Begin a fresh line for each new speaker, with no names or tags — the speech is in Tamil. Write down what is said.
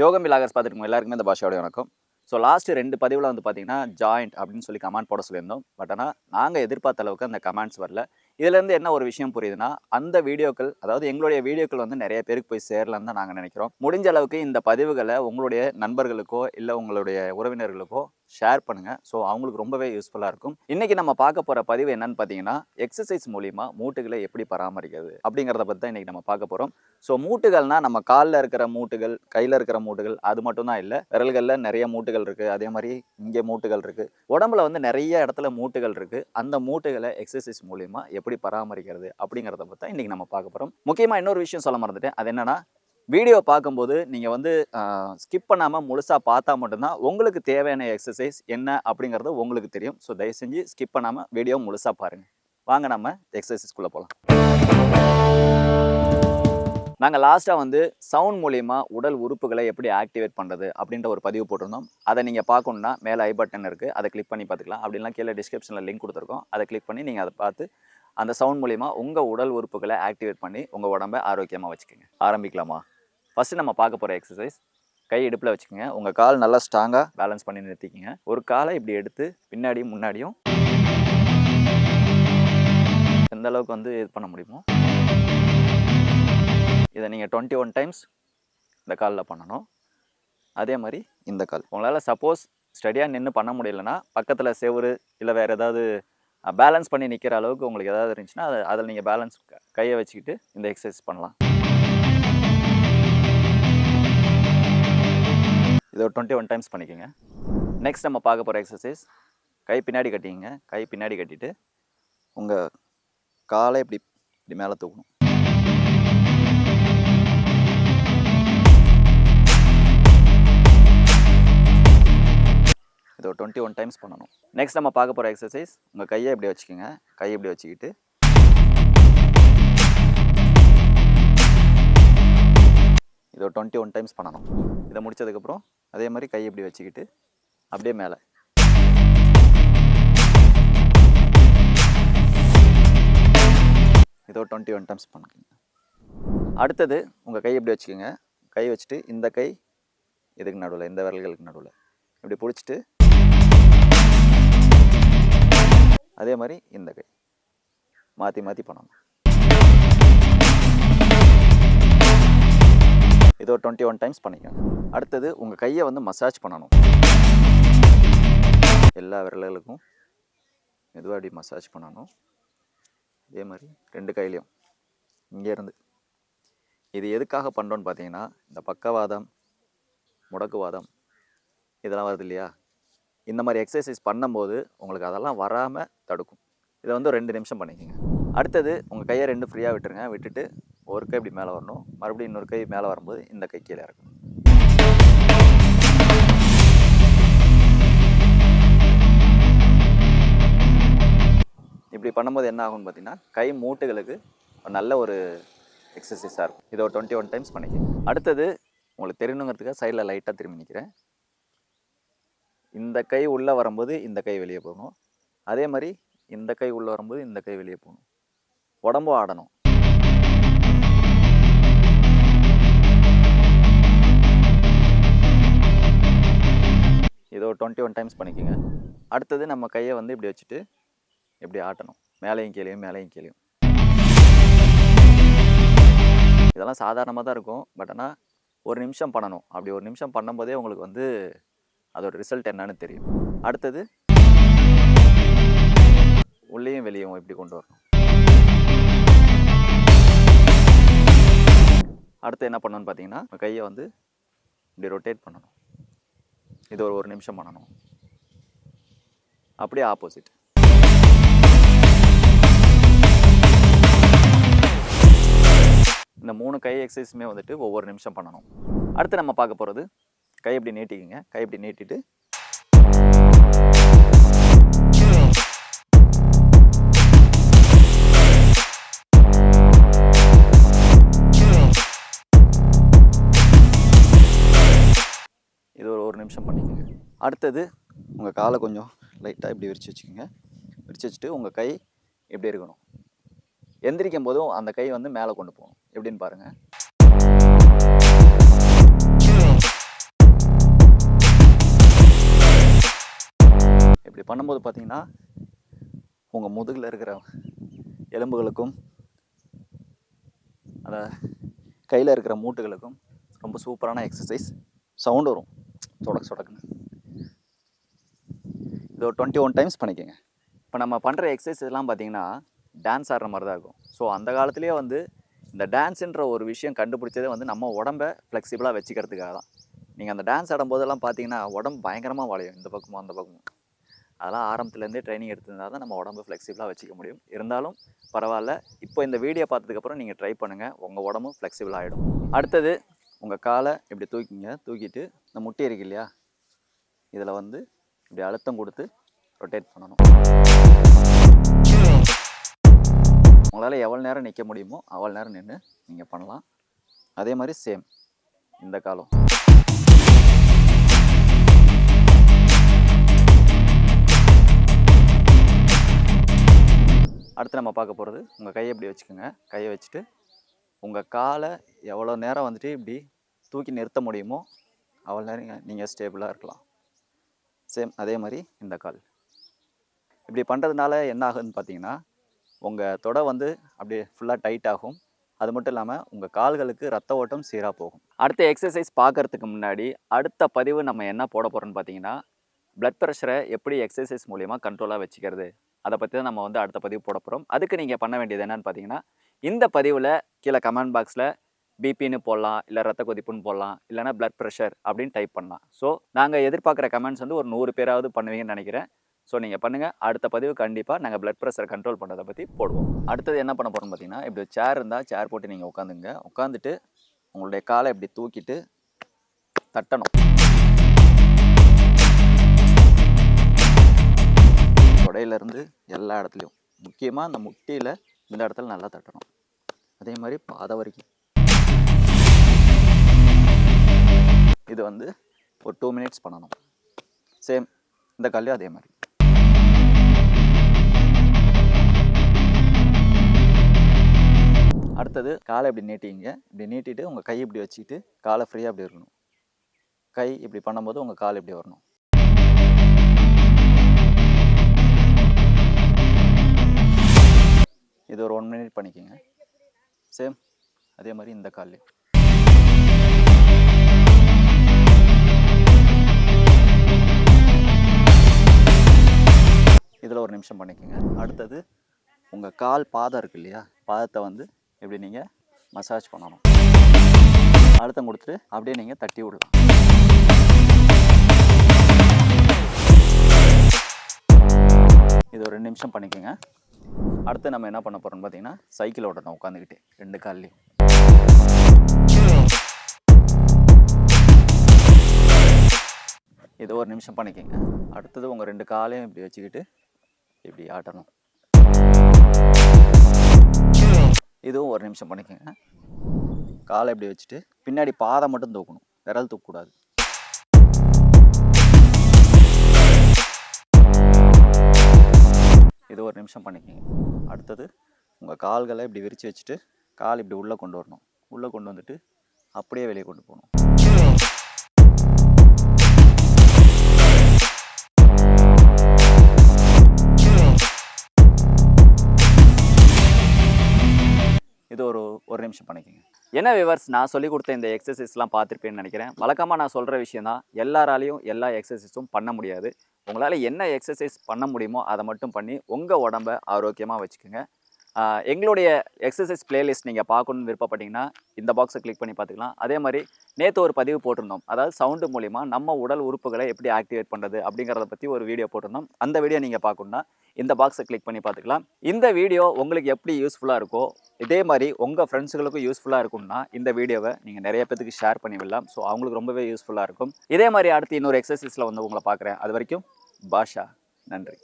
யோகம் விலாகர்ஸ் பார்த்துருக்கோம் எல்லாருக்குமே இந்த பாஷையோட வணக்கம். ஸோ லாஸ்ட் ரெண்டு பதிவில் வந்து பார்த்தீங்கன்னா ஜாயிண்ட் அப்படின்னு சொல்லி கமெண்ட் போட சொல்லியிருந்தோம். பட் ஆனால் நாங்கள் எதிர்பார்த்த அளவுக்கு அந்த கமெண்ட்ஸ் வரல. இதுலேருந்து என்ன ஒரு விஷயம் புரியுதுன்னா அந்த வீடியோக்கள் அதாவது எங்களுடைய வீடியோக்கள் வந்து நிறைய பேருக்கு போய் சேரலன்னு தான் நாங்கள் நினைக்கிறோம். முடிஞ்ச அளவுக்கு இந்த பதிவுகளை உங்களுடைய நண்பர்களுக்கோ இல்லை உங்களுடைய உறவினர்களுக்கோ ஷேர் பண்ணுங்கள் ஸோ அவங்களுக்கு ரொம்பவே யூஸ்ஃபுல்லாக இருக்கும். இன்றைக்கி நம்ம பார்க்க போகிற பதிவு என்னன்னு பார்த்தீங்கன்னா எக்ஸசைஸ் மூலிமா மூட்டுகளை எப்படி பராமரிக்கிறது அப்படிங்கிறத பற்றி தான் இன்றைக்கி நம்ம பார்க்க போகிறோம் ஸோ மூட்டுகள்னால் நம்ம காலில் இருக்கிற மூட்டுகள் கையில் இருக்கிற மூட்டுகள் அது மட்டும் தான் இல்லை விரல்களில் நிறைய மூட்டுகள் இருக்குது அதே மாதிரி இங்கே மூட்டுகள் இருக்குது உடம்புல வந்து நிறைய இடத்துல மூட்டுகள் இருக்குது அந்த மூட்டுகளை எக்ஸசைஸ் மூலிமா எப்படி எப்படி பராமரிக்கிறது அப்படிங்கிறத பற்றி இன்றைக்கி நம்ம பார்க்க போகிறோம் முக்கியமாக இன்னொரு விஷயம் சொல்ல மறந்துட்டேன். அது என்னென்னா வீடியோ பார்க்கும்போது நீங்கள் வந்து ஸ்கிப் பண்ணாமல் முழுசாக பார்த்தா மட்டும்தான் உங்களுக்கு தேவையான எக்ஸசைஸ் என்ன அப்படிங்கிறது உங்களுக்கு தெரியும். ஸோ தயவு செஞ்சு ஸ்கிப் பண்ணாமல் வீடியோ முழுசாக பாருங்கள் வாங்க நம்ம எக்ஸசைஸ்க்குள்ளே போகலாம் நாங்கள் லாஸ்ட்டாக வந்து சவுண்ட் மூலிமா உடல் உறுப்புகளை எப்படி ஆக்டிவேட் பண்ணுறது அப்படின்ற ஒரு பதிவு போட்டிருந்தோம். அதை நீங்கள் பார்க்கணுன்னா மேலே ஐ பட்டன் இருக்குது அதை கிளிக் பண்ணி பார்த்துக்கலாம். அப்படின்லாம் கீழே டிஸ்கிரிப்ஷனில் லிங்க் கொடுத்துருக்கோம். அதை கிளிக் பண்ணி நீங்கள் அதை பார்த்து அந்த சவுண்ட் மூலிமா உங்கள் உடல் உறுப்புகளை ஆக்டிவேட் பண்ணி உங்கள் உடம்பை ஆரோக்கியமாக வச்சுக்கோங்க. ஆரம்பிக்கலாமா? ஃபஸ்ட்டு நம்ம பார்க்க போகிற எக்ஸசைஸ் கை இடுப்பில் வச்சுக்கோங்க. உங்கள் கால் நல்லா ஸ்ட்ராங்காக பேலன்ஸ் பண்ணி நிறுத்திக்கிங்க. ஒரு காலை இப்படி எடுத்து பின்னாடியும் முன்னாடியும் எந்த அளவுக்கு வந்து இது பண்ண முடியுமோ இதை நீங்கள் டுவெண்ட்டி ஒன் டைம்ஸ் இந்த காலில் பண்ணணும். அதே மாதிரி இந்த கால். உங்களால் சப்போஸ் ஸ்டடியாக நின்று பண்ண முடியலன்னா பக்கத்தில் செவுரு இல்லை வேறு ஏதாவது பேலன்ஸ் பண்ணி நிற்கிற அளவுக்கு உங்களுக்கு ஏதாவது இருந்துச்சுன்னா அதை அதில் நீங்கள் பேலன்ஸ் கையை வச்சுக்கிட்டு இந்த எக்ஸசைஸ் பண்ணலாம். இதை ஒரு டுவெண்ட்டி ஒன் டைம்ஸ் பண்ணிக்கோங்க. நெக்ஸ்ட் நம்ம பார்க்க போகிற எக்ஸசைஸ் கை பின்னாடி கட்டிங்க கை பின்னாடி கட்டிட்டு உங்கள் காலை இப்படி இப்படி மேலே தூக்கணும். இது ஒரு டுவெண்ட்டி ஒன் டைம்ஸ் பண்ணணும். நெக்ஸ்ட் நம்ம பார்க்க போகிற எக்ஸசைஸ் உங்கள் கையை இப்படி வச்சுக்கோங்க. கையை இப்படி வச்சுக்கிட்டு. இது ஒரு டுவெண்ட்டி ஒன் டைம்ஸ் பண்ணணும். இதை முடிச்சதுக்கப்புறம் அதே மாதிரி கையை இப்படி வச்சுக்கிட்டு அப்படியே மேலே. இது ஒரு டுவெண்ட்டி ஒன் டைம்ஸ் பண்ணுங்க அடுத்தது உங்கள் கை இப்படி வச்சுக்கோங்க. கை வச்சுட்டு இந்த கை இதுக்கு நடுவில் இந்த விரல்களுக்கு நடுவில். இப்படி பிடிச்சிட்டு அதே மாதிரி இந்த கை. மாற்றி மாற்றி பண்ணணும். இது ஒரு டுவெண்ட்டி ஒன் டைம்ஸ் பண்ணிக்கோங்க. அடுத்தது உங்கள் கையை வந்து மசாஜ் பண்ணணும். எல்லா விரல்களுக்கும் மெதுவாக அப்படி மசாஜ் பண்ணணும். அதே மாதிரி ரெண்டு கையிலையும். இங்கேருந்து இது எதுக்காக பண்ணுறோன்னு பார்த்தீங்கன்னா இந்த பக்கவாதம் முடக்குவாதம் இதெல்லாம் வருது இல்லையா? இந்த மாதிரி எக்ஸசைஸ் பண்ணும்போது உங்களுக்கு அதெல்லாம் வராமல் தடுக்கும். இதை வந்து ரெண்டு நிமிஷம் பண்ணிக்கோங்க. அடுத்தது உங்கள் கையை ரெண்டு ஃப்ரீயாக விட்டுருங்க. விட்டுட்டு ஒரு கை இப்படி மேலே வரணும். மறுபடியும் இன்னொரு கை மேலே வரும்போது இந்த கை கீழே இருக்கும் இப்படி பண்ணும்போது என்ன ஆகும்னு பார்த்தீங்கன்னா கை மூட்டுகளுக்கு ஒரு நல்ல ஒரு எக்ஸசைஸாக இருக்கும். இதை ஒரு டுவெண்ட்டி ஒன் டைம்ஸ் பண்ணிக்கோங்க. அடுத்தது உங்களுக்கு தெரியணுங்கிறதுக்காக சைடில் லைட்டாக திரும்பி நிற்கிறேன் இந்த கை உள்ளே வரும்போது இந்த கை வெளியே போகணும். அதே மாதிரி இந்த கை உள்ளே வரும்போது இந்த கை வெளியே போகணும். உடம்பும் ஆடணும். இதோ ஒரு டுவெண்ட்டி ஒன் டைம்ஸ் பண்ணிக்கோங்க. அடுத்தது நம்ம கையை வந்து இப்படி வச்சுட்டு இப்படி ஆட்டணும். மேலேயும் கீழேயும் மேலேயும் கீழேயும். இதெல்லாம் சாதாரணமாக தான் இருக்கும். பட் ஆனால் ஒரு நிமிஷம் பண்ணணும். அப்படி ஒரு நிமிஷம் பண்ணும்போதே உங்களுக்கு வந்து அதோட ரிசல்ட் என்னன்னு தெரியும். அடுத்தது உள்ளேயும் வெளியும் இப்படி கொண்டு வரணும்? அடுத்து என்ன பண்ணணும்னு பார்த்தீங்கன்னா கையை வந்து இப்படி ரொட்டேட் பண்ணணும். இது ஒரு ஒரு நிமிஷம் பண்ணணும். அப்படியே ஆப்போசிட் இந்த மூணு கை எக்ஸசைஸுமே வந்துட்டு ஒவ்வொரு நிமிஷம் பண்ணணும். அடுத்து நம்ம பார்க்க போகிறது கை இப்படி நீட்டிக்குங்க. கை இப்படி நீட்டிட்டு. இது ஒரு ஒரு நிமிஷம் பண்ணிக்கோங்க. அடுத்தது உங்கள் காலை கொஞ்சம் லைட்டாக இப்படி விரிச்சு வச்சுக்கோங்க. விரிச்சு வச்சுட்டு உங்கள் கை எப்படி இருக்கணும். எந்திரிக்கும் போதும் அந்த கை வந்து மேலே கொண்டு போகணும். எப்படின்னு பாருங்கள் பண்ணும்போது பார்த்தீங்கன்னா உங்கள் முதுகில் இருக்கிற எலும்புகளுக்கும் அந்த கையில் இருக்கிற மூட்டுகளுக்கும் ரொம்ப சூப்பரான எக்ஸசைஸ் சவுண்ட் வரும். சொடக்கு சொடக்குன்னு. இது ஒரு டுவெண்ட்டி ஒன் டைம்ஸ் பண்ணிக்கோங்க. இப்போ நம்ம பண்ணுற எக்ஸசைஸ் எல்லாம் பார்த்தீங்கன்னா டான்ஸ் ஆடுற மாதிரி தான் இருக்கும். ஸோ அந்த காலத்துலேயே வந்து இந்த டான்ஸுன்ற ஒரு விஷயம் கண்டுபிடிச்சதே வந்து நம்ம உடம்பை ஃப்ளெக்சிபிளாக வச்சுக்கிறதுக்காக தான். நீங்கள் அந்த டான்ஸ் ஆடும்போதெல்லாம் பார்த்தீங்கன்னா உடம்பு பயங்கரமாக வளையும். இந்த பக்கமும் அந்த பக்கமும். அதெல்லாம் ஆரம்பத்துலேருந்தே ட்ரைனிங் எடுத்திருந்தால் தான் நம்ம உடம்பு ஃப்ளெக்சிபிளாக வச்சுக்க முடியும். இருந்தாலும் பரவாயில்ல. இப்போ இந்த வீடியோ பார்த்ததுக்கப்புறம் நீங்கள் ட்ரை பண்ணுங்கள் உங்கள் உடம்பும் ஃப்ளெக்சிபிள் ஆகிடும் அடுத்தது உங்கள் காலை இப்படி தூக்கிங்க. தூக்கிட்டு இந்த முட்டி இருக்கு இல்லையா? இதில் வந்து இப்படி அழுத்தம் கொடுத்து ரொட்டேட் பண்ணணும். உங்களால் எவ்வளோ நேரம் நிற்க முடியுமோ அவ்வளோ நேரம் நின்று நீங்கள் பண்ணலாம். அதே மாதிரி சேம் இந்த காலம். அடுத்து நம்ம பார்க்க போகிறது உங்கள் கையை இப்படி வச்சுக்கோங்க. கையை வச்சுட்டு உங்கள் காலை எவ்வளோ நேரம் வந்துட்டு இப்படி தூக்கி நிறுத்த முடியுமோ அவ்வளோ நேரம் நீங்கள் ஸ்டேபிளாக இருக்கலாம். சேம் அதே மாதிரி இந்த கால். இப்படி பண்ணுறதுனால என்ன ஆகுதுன்னு பார்த்தீங்கன்னா உங்கள் தொடை வந்து அப்படியே ஃபுல்லாக டைட் ஆகும். அது மட்டும் இல்லாமல் உங்கள் கால்களுக்கு ரத்த ஓட்டம் சீராக போகும். அடுத்த எக்ஸசைஸ் பார்க்கறதுக்கு முன்னாடி அடுத்த பதிவு நம்ம என்ன போட போகிறோம்னு பார்த்தீங்கன்னா ப்ளட் ப்ரெஷரை எப்படி எக்ஸசைஸ் மூலிமா கண்ட்ரோலாக வச்சுக்கிறது? அதை பற்றி தான் நம்ம வந்து அடுத்த பதிவு போட போகிறோம் அதுக்கு நீங்கள் பண்ண வேண்டியது என்னன்னு பார்த்தீங்கன்னா இந்த பதிவில் கீழே கமெண்ட் பாக்ஸில் பிபின்னு போடலாம் இல்லை ரத்த கொதிப்புன்னு போடலாம் இல்லைனா பிளட் ப்ரெஷர் அப்படின்னு டைப் பண்ணலாம். ஸோ நாங்கள் எதிர்பார்க்குற கமெண்ட்ஸ் வந்து ஒரு நூறு பேராவது பண்ணுவீங்கன்னு நினைக்கிறேன். ஸோ நீங்கள் பண்ணுங்கள் அடுத்த பதிவு கண்டிப்பாக நாங்கள் பிளட் ப்ரெஷர் கண்ட்ரோல் பண்ணுறதை பற்றி போடுவோம். அடுத்தது என்ன பண்ண போகிறோம் பார்த்தீங்கன்னா இப்படி சேர் இருந்தால் சேர் போட்டு நீங்கள் உட்காந்துங்க உட்காந்துட்டு உங்களுடைய காலை இப்படி தூக்கிட்டு தட்டணும். தொடையிலேருந்து எல்லா இடத்துலையும். முக்கியமாக அந்த முட்டியில் இந்த இடத்துல நல்லா தட்டணும். அதே மாதிரி பாதை வரைக்கும். இது வந்து ஒரு டூ மினிட்ஸ் பண்ணணும். சேம் இந்த கல்லும் அதே மாதிரி. அடுத்தது காலை இப்படி நீட்டிங்க. இப்படி நீட்டிட்டு உங்கள் கை இப்படி வச்சுக்கிட்டு காலை ஃப்ரீயாக இப்படி இருக்கணும். கை இப்படி பண்ணும்போது உங்கள் கால் இப்படி வரணும். இது ஒரு ஒன் மினிட் பண்ணிக்கோங்க. சேம் அதே மாதிரி இந்த கால்லையும் இதில் ஒரு நிமிஷம் பண்ணிக்கோங்க. அடுத்தது உங்கள் கால் பாதம் இருக்கு இல்லையா? பாதத்தை வந்து இப்படி நீங்கள் மசாஜ் பண்ணணும். அழுத்தம் கொடுத்துட்டு அப்படியே நீங்கள் தட்டி விடலாம். இது ஒரு ரெண்டு நிமிஷம் பண்ணிக்கோங்க. அடுத்து நம்ம என்ன பண்ண போகிறோம்னு பார்த்தீங்கன்னா சைக்கிள் ஓட்டணும் உட்காந்துக்கிட்டு ரெண்டு கால்லையும். இது ஒரு நிமிஷம் பண்ணிக்கோங்க. அடுத்தது உங்கள் ரெண்டு காலையும் இப்படி வச்சுக்கிட்டு இப்படி ஆட்டணும். இதுவும் ஒரு நிமிஷம் பண்ணிக்கோங்க. காலை இப்படி வச்சுட்டு பின்னாடி பாதை மட்டும் தூக்கணும். விரல் தூக்கக்கூடாது. இது ஒரு நிமிஷம் பண்ணிக்கோங்க. அடுத்தது உங்கள் கால்களை இப்படி விரித்து வச்சுட்டு கால் இப்படி உள்ளே கொண்டு வரணும். உள்ளே கொண்டு வந்துட்டு அப்படியே வெளியே கொண்டு போகணும். இது ஒரு ஒரு நிமிஷம் பண்ணிக்கோங்க. என்ன விவர்ஸ் நான் சொல்லி கொடுத்த இந்த எக்ஸசைஸ்லாம் பார்த்துருப்பேன்னு நினைக்கிறேன். வழக்கமாக நான் சொல்கிற விஷயம் தான் எல்லாராலையும் எல்லா எக்ஸசைஸும் பண்ண முடியாது. உங்களால் என்ன எக்ஸசைஸ் பண்ண முடியுமோ அதை மட்டும் பண்ணி உங்கள் உடம்ப ஆரோக்கியமாக வச்சுக்கோங்க. எங்களுடைய எக்ஸசைஸ் பிளேலிஸ்ட் நீங்கள் பார்க்கணுன்னு விருப்பப்பட்டீங்கன்னா இந்த பாக்ஸை கிளிக் பண்ணி பார்த்துக்கலாம் அதே மாதிரி நேற்று ஒரு பதிவு போட்டிருந்தோம். அதாவது சவுண்டு மூலிமா நம்ம உடல் உறுப்புகளை எப்படி ஆக்டிவேட் பண்ணுறது அப்படிங்கிறத பற்றி ஒரு வீடியோ போட்டிருந்தோம். அந்த வீடியோ நீங்கள் பார்க்கணுன்னா இந்த பாக்ஸை கிளிக் பண்ணி பார்த்துக்கலாம் இந்த வீடியோ உங்களுக்கு எப்படி யூஸ்ஃபுல்லாக இருக்கோ இதே மாதிரி உங்கள் ஃப்ரெண்ட்ஸுகளுக்கும் யூஸ்ஃபுல்லாக இருக்கும்னா இந்த வீடியோவை நீங்கள் நிறைய பேத்துக்கு ஷேர் பண்ணி விடலாம். ஸோ அவங்களுக்கு ரொம்பவே யூஸ்ஃபுல்லாக இருக்கும். இதே மாதிரி அடுத்து இன்னொரு எக்ஸசைஸில் வந்து உங்களை பார்க்குறேன் அது வரைக்கும் பாஷா. நன்றி.